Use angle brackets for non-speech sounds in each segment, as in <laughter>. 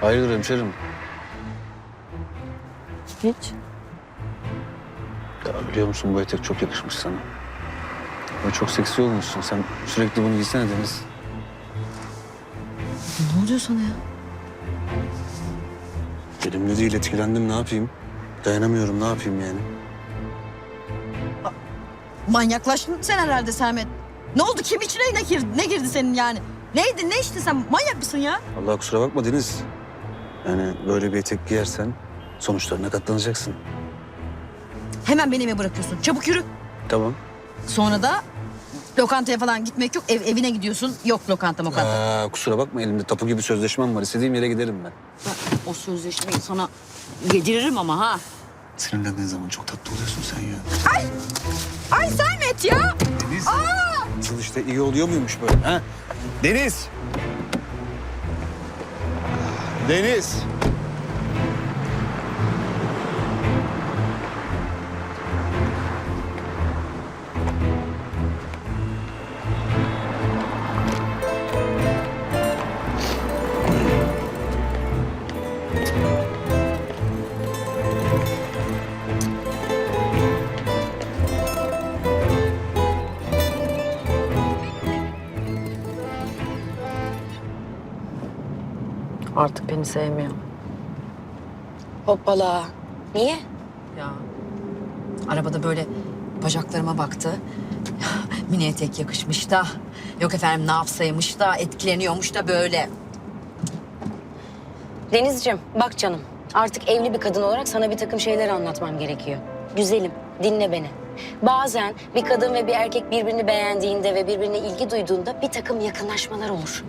Hayırdır hemşerim? Hiç. Ya biliyor musun bu etek çok yakışmış sana. Ve çok seksi olmuşsun. Sen sürekli bunu giysene Deniz. Ne oluyor sana ya? Elimde değil etkilendim ne yapayım? Dayanamıyorum ne yapayım yani? Manyaklaştın sen herhalde Sermet. Ne oldu? Kim içine ne girdi, ne girdi senin yani? Neydi? Ne içtin sen? Manyak mısın ya? Allah kusura bakma Deniz. Yani böyle bir etek giyersen sonuçlarına katlanacaksın. Hemen beni eve bırakıyorsun. Çabuk yürü. Tamam. Sonra da lokantaya falan gitmek yok. Ev, evine gidiyorsun. Yok lokanta mokanta. Aa, kusura bakma elimde tapu gibi sözleşmem var. İstediğim yere giderim ben. Ben o sözleşmeyi sana yediririm ama ha. Sinirlendiğin zaman çok tatlı oluyorsun sen ya. Ay Sermet ya! Deniz. Nasıl işte iyi oluyor muymuş böyle ha? Deniz. Deniz. Artık beni sevmiyor. Hoppala. Niye? Ya. Arabada böyle bacaklarıma baktı. <laughs> Mini etek yakışmış da. Yok efendim ne yapsaymış da etkileniyormuş da böyle. Denizciğim bak canım. Artık evli bir kadın olarak sana bir takım şeyler anlatmam gerekiyor. Güzelim dinle beni. Bazen bir kadın ve bir erkek birbirini beğendiğinde ve birbirine ilgi duyduğunda bir takım yakınlaşmalar olur.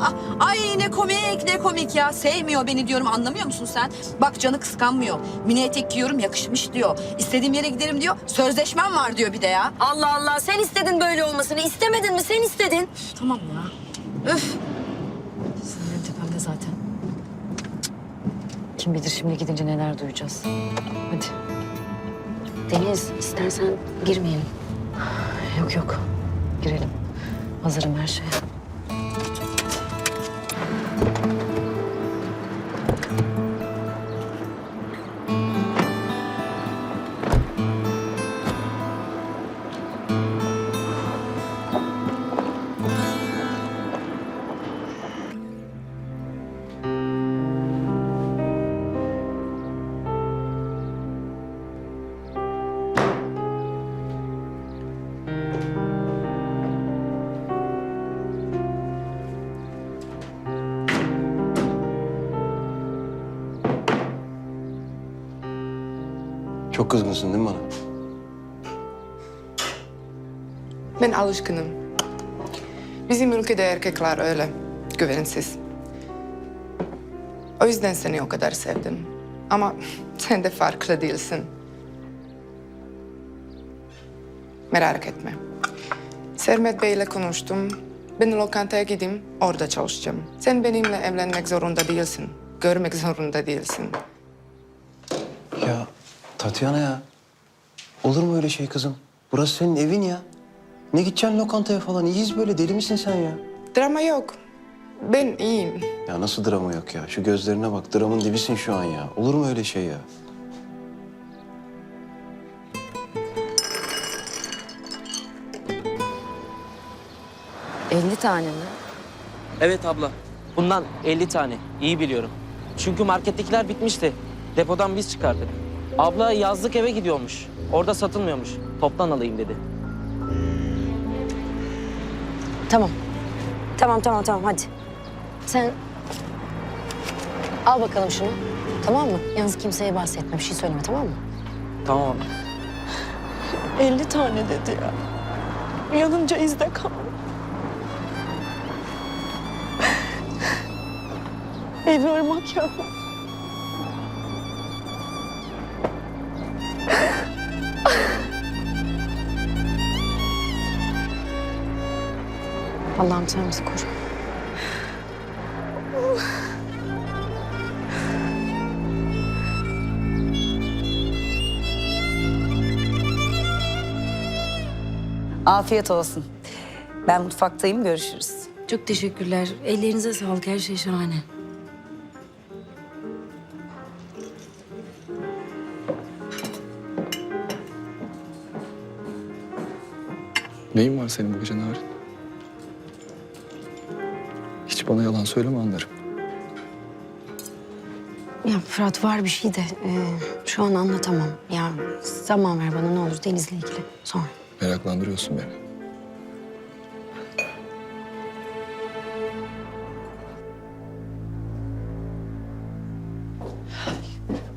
Ah, Ay ne komik ne komik ya. Sevmiyor beni diyorum anlamıyor musun sen? Bak canı kıskanmıyor. Mini etek giyiyorum yakışmış diyor. İstediğim yere giderim diyor. Sözleşmem var diyor bir de ya. Allah Allah sen istedin böyle olmasını. İstemedin mi sen istedin. Üf, tamam ya. Öf. Sinirim tepemde zaten. Kim bilir şimdi gidince neler duyacağız. Hadi. Deniz istersen girmeyelim. Yok yok. Girelim. Hazırım her şeye. Çok kızgınsın değil mi bana? Ben alışkınım. Bizim ülkede erkekler öyle, güvensiz. O yüzden seni o kadar sevdim. Ama <laughs> sen de farklı değilsin. Merak etme. Sermet Bey ile konuştum. Ben lokantaya gideyim, orada çalışacağım. Sen benimle evlenmek zorunda değilsin. Görmek zorunda değilsin. Ya Tatyana ya. Olur mu öyle şey kızım? Burası senin evin ya. Ne gideceksin lokantaya falan? İyiyiz böyle. Deli misin sen ya? Drama yok. Ben iyiyim. Ya nasıl drama yok ya? Şu gözlerine bak. Dramın dibisin şu an ya. Olur mu öyle şey ya? Elli tane mi? Evet abla. Bundan 50 tane. İyi biliyorum. Çünkü markettekiler bitmişti. Depodan biz çıkardık. Abla yazlık eve gidiyormuş. Orada satılmıyormuş. Toptan alayım dedi. Tamam. Tamam tamam tamam hadi. Sen al bakalım şunu. Tamam mı? Yalnız kimseye bahsetme. Bir şey söyleme tamam mı? Tamam abla. 50 tane dedi ya. Yanınca izde kal. Evi ırmak ya. Allah'ım sen bizi koru. Afiyet olsun. Ben mutfaktayım, görüşürüz. Çok teşekkürler. Ellerinize sağlık, her şey şahane. Neyin var senin bu gece Narin? Hiç bana yalan söyleme anlarım. Ya Fırat var bir şey de e, şu an anlatamam. Ya zaman ver bana ne olur Deniz'le ilgili sonra. Meraklandırıyorsun beni.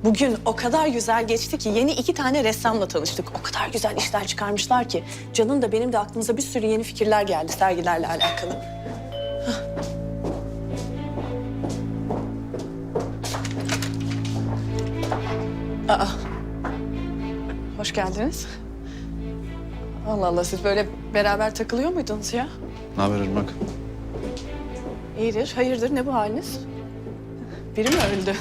Bugün o kadar güzel geçti ki yeni iki tane ressamla tanıştık. O kadar güzel işler çıkarmışlar ki. Can'ın da benim de aklımıza bir sürü yeni fikirler geldi sergilerle alakalı. Aa. Hoş geldiniz. Allah Allah siz böyle beraber takılıyor muydunuz ya? Ne haber Irmak? İyidir. Hayırdır ne bu haliniz? Biri mi öldü?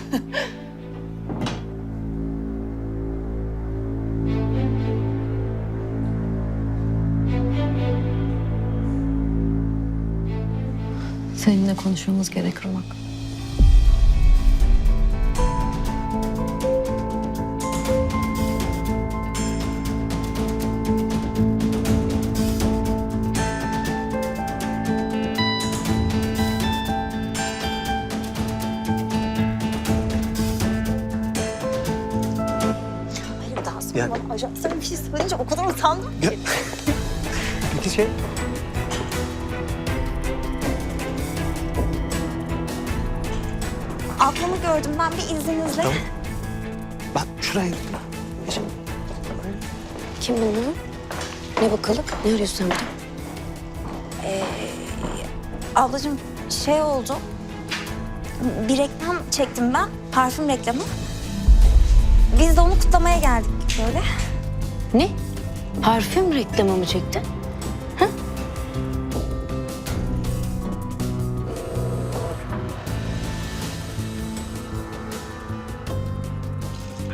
Seninle konuşmamız gerek Irmak. Sonra bana ajanslara bir şey söyleyince o kadar utandım ki. Peki şey... Ablamı gördüm ben bir izninizle. Bak şuraya. Kim bunlar? Ne bakalım? Ne arıyorsun sen burada? Ablacığım şey oldu. Bir reklam çektim ben. Parfüm reklamı. Biz de onu kutlamaya geldik böyle. Ne? Parfüm reklamı mı çektin?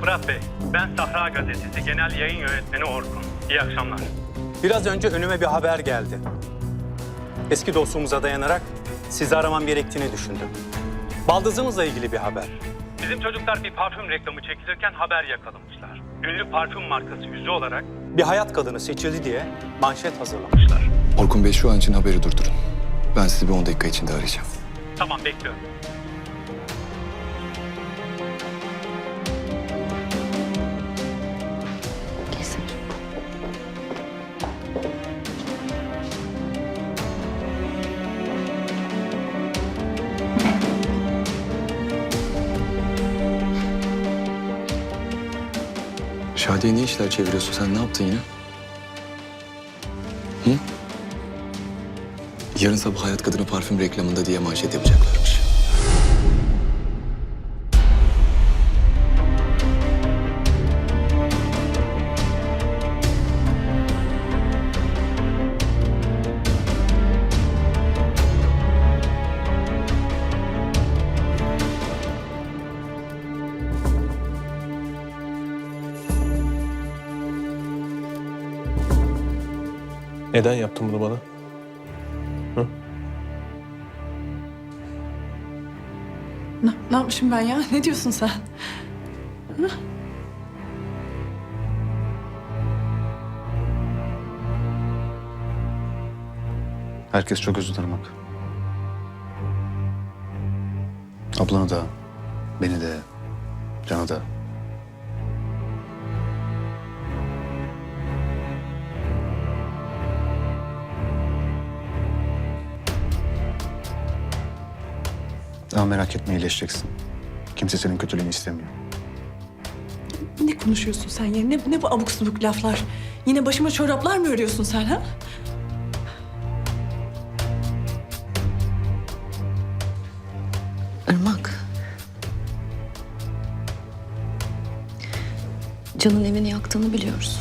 Fırat Bey, ben Sahra Gazetesi Genel Yayın Yönetmeni Orkun. İyi akşamlar. Biraz önce önüme bir haber geldi. Eski dostluğumuza dayanarak sizi aramam gerektiğini düşündüm. Baldızımızla ilgili bir haber. Bizim çocuklar bir parfüm reklamı çekilirken haber yakalamışlar. Ünlü parfüm markası yüzü olarak Bir hayat kadını seçildi diye manşet hazırlamışlar. Orkun Bey şu an için haberi durdurun. Ben sizi bir 10 dakika içinde arayacağım. tamam bekliyorum. Şadiye ne işler çeviriyorsun sen? Ne yaptın yine? Hı? Yarın sabah Hayat Kadını parfüm reklamında diye manşet yapacaklarmış. Neden yaptın bunu bana? Ne, ne yapmışım ben ya? <laughs> Ne diyorsun sen? Herkes çok özür Irmak. Ablanı da, beni de, Can'ı da. Ama merak etme iyileşeceksin. Kimse senin kötülüğünü istemiyor. Ne konuşuyorsun sen ya? Ne, ne bu abuk subuk laflar? Yine başıma çoraplar mı örüyorsun sen ha? Irmak. Can'ın evini yaktığını biliyoruz.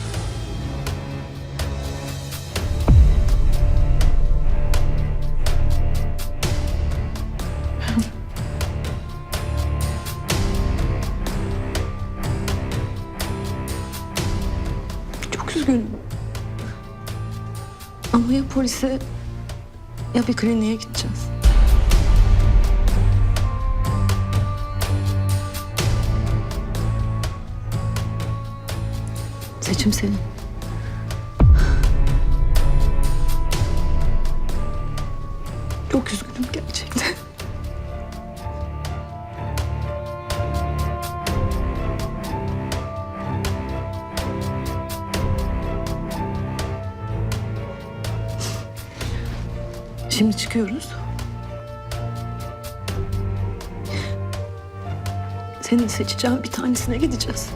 üzgünüm. Ama ya polise ya bir kliniğe gideceğiz. Seçim senin. Çok üzgünüm gerçekten. Şimdi çıkıyoruz. Senin seçeceğin bir tanesine gideceğiz.